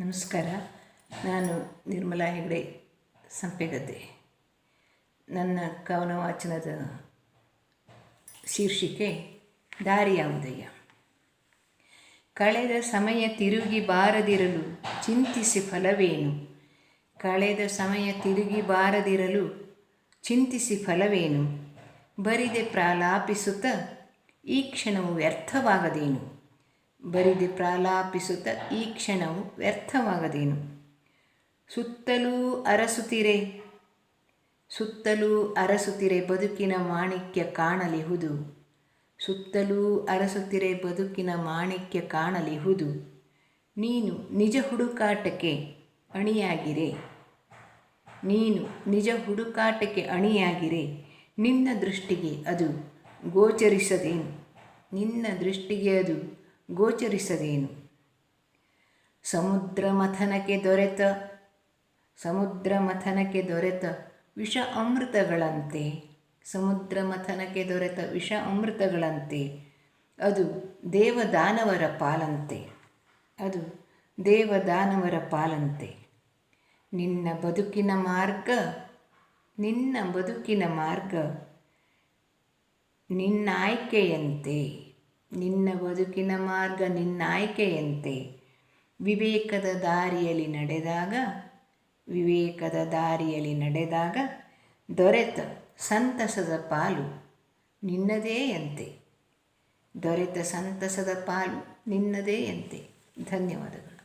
ನಮಸ್ಕಾರ. ನಾನು ನಿರ್ಮಲಾ ಹೆಗಡೆ, ಸಂಪೆಗದ್ದೆ. ನನ್ನ ಕವನ ವಾಚನದ ಶೀರ್ಷಿಕೆ, ದಾರಿ ಯಾವುದಯ್ಯ? ಕಳೆದ ಸಮಯ ತಿರುಗಿ ಬಾರದಿರಲು ಚಿಂತಿಸಿ ಫಲವೇನು? ಕಳೆದ ಸಮಯ ತಿರುಗಿ ಬಾರದಿರಲು ಚಿಂತಿಸಿ ಫಲವೇನು? ಬರಿದೆ ಪ್ರಾಲಾಪಿಸುತ್ತ ಈ ಕ್ಷಣವು ವ್ಯರ್ಥವಾಗದೇನು? ಬರಿದೆ ಪ್ರಾಲಾಪಿಸುತ್ತ ಈ ಕ್ಷಣವು ವ್ಯರ್ಥವಾಗದೇನು? ಸುತ್ತಲೂ ಅರಸುತ್ತಿರೆ ಸುತ್ತಲೂ ಅರಸುತ್ತಿರೆ ಬದುಕಿನ ಮಾಣಿಕ್ಯ ಕಾಣಲಿಹುದು. ಸುತ್ತಲೂ ಅರಸುತ್ತಿರೆ ಬದುಕಿನ ಮಾಣಿಕ್ಯ ಕಾಣಲಿಹುದು. ನೀನು ನಿಜ ಹುಡುಕಾಟಕ್ಕೆ ಅಣಿಯಾಗಿರೆ. ನೀನು ನಿಜ ಹುಡುಕಾಟಕ್ಕೆ ಅಣಿಯಾಗಿರೆ. ನಿನ್ನ ದೃಷ್ಟಿಗೆ ಅದು ಗೋಚರಿಸದೇನು? ನಿನ್ನ ದೃಷ್ಟಿಗೆ ಅದು ಗೋಚರಿಸದೇನು? ಸಮುದ್ರ ಮಥನಕ್ಕೆ ದೊರೆತ ಸಮುದ್ರ ಮಥನಕ್ಕೆ ದೊರೆತ ವಿಷ ಅಮೃತಗಳಂತೆ ಸಮುದ್ರ ಮಥನಕ್ಕೆ ದೊರೆತ ವಿಷ ಅಮೃತಗಳಂತೆ, ಅದು ದೇವದಾನವರ ಪಾಲಂತೆ, ಅದು ದೇವದಾನವರ ಪಾಲಂತೆ. ನಿನ್ನ ಬದುಕಿನ ಮಾರ್ಗ, ನಿನ್ನ ಬದುಕಿನ ಮಾರ್ಗ ನಿನ್ನ ಆಯ್ಕೆಯಂತೆ ನಿನ್ನ ಬದುಕಿನ ಮಾರ್ಗ ನಿನ್ನ ಆಯ್ಕೆಯಂತೆ ವಿವೇಕದ ದಾರಿಯಲ್ಲಿ ನಡೆದಾಗ, ವಿವೇಕದ ದಾರಿಯಲ್ಲಿ ನಡೆದಾಗ ದೊರೆತ ಸಂತಸದ ಪಾಲು ನಿನ್ನದೇ ಅಂತೆ ದೊರೆತ ಸಂತಸದ ಪಾಲು ನಿನ್ನದೇ ಅಂತೆ ಧನ್ಯವಾದಗಳು.